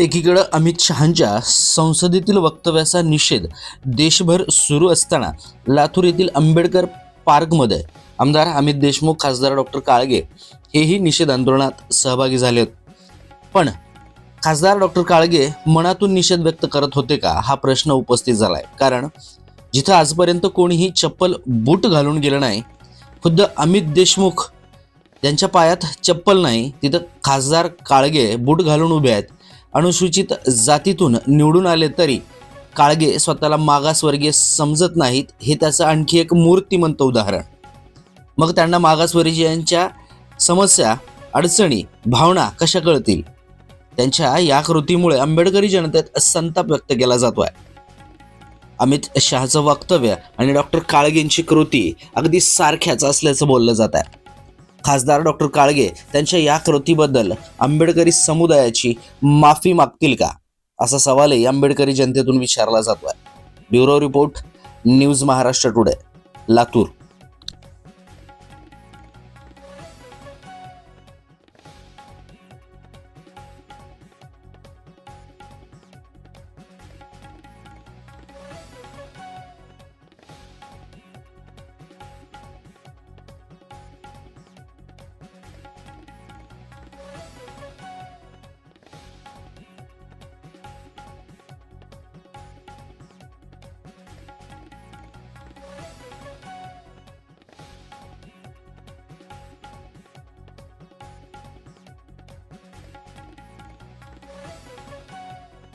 एकीकडं अमित शहांच्या संसदेतील वक्तव्याचा निषेध देशभर सुरू असताना लातूर येथील आंबेडकर पार्कमध्ये आमदार अमित देशमुख खासदार डॉक्टर काळगे हेही निषेध आंदोलनात सहभागी झाले आहेत पण खासदार डॉक्टर काळगे मनातून निषेध व्यक्त करत होते का? हा प्रश्न उपस्थित झालाय. कारण जिथं आजपर्यंत कोणीही चप्पल बूट घालून गेलं नाही खुद्द अमित देशमुख ज्यांच्या पायात चप्पल नाही तिथं खासदार काळगे बूट घालून उभे आहेत. अनुसूचित जातीतून निवडून आले तरी काळगे स्वतःला मागासवर्गीय समजत नाहीत हे त्याचं आणखी एक मूर्तिमंत उदाहरण. मग त्यांना मागासवर्गीयांच्या समस्या अडचणी भावना कशा कळतील? त्यांच्या या कृतीमुळे आंबेडकरी जनतेत संताप व्यक्त केला जातो आहे अमित शहाचं वक्तव्य आणि डॉक्टर काळगेंची कृती अगदी सारख्याच असल्याचं बोललं जात आहे खासदार डॉक्टर काळगे त्यांच्या या कृतीबद्दल आंबेडकरी समुदायाची माफी मागतील का? असा सवालही आंबेडकरी जनतेतून विचारला जातोय. Bureau report news Maharashtra today Latur.